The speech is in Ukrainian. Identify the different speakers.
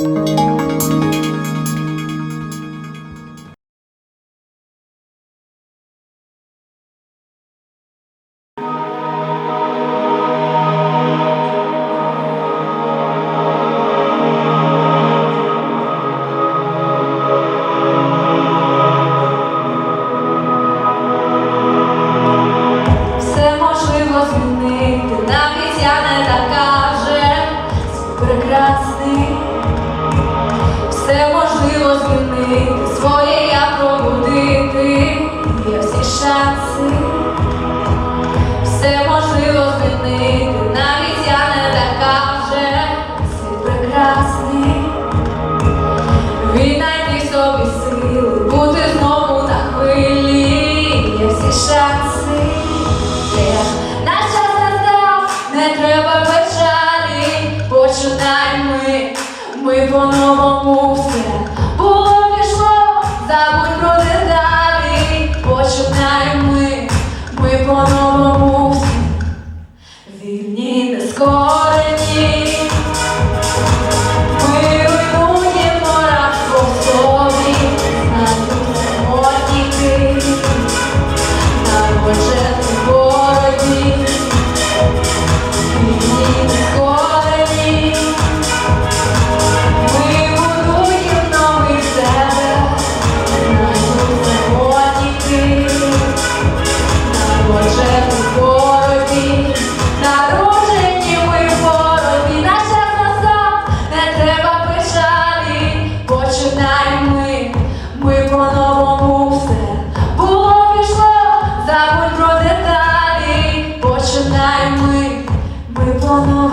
Speaker 1: Все можливо змінити, навіть я не можливо своє я пробудити, є всі шанси. Все можливо змінити, навіть я не така вже світ прекрасний. Віднайти в собі сили, бути знову на хвилі, є всі шанси. Є. Наш час настав, не треба печалі, починай ми, ми по-новому ми по-новому. Вільні не по-новому все. Було пішло, забудь про деталі, починай ми, ми по-новому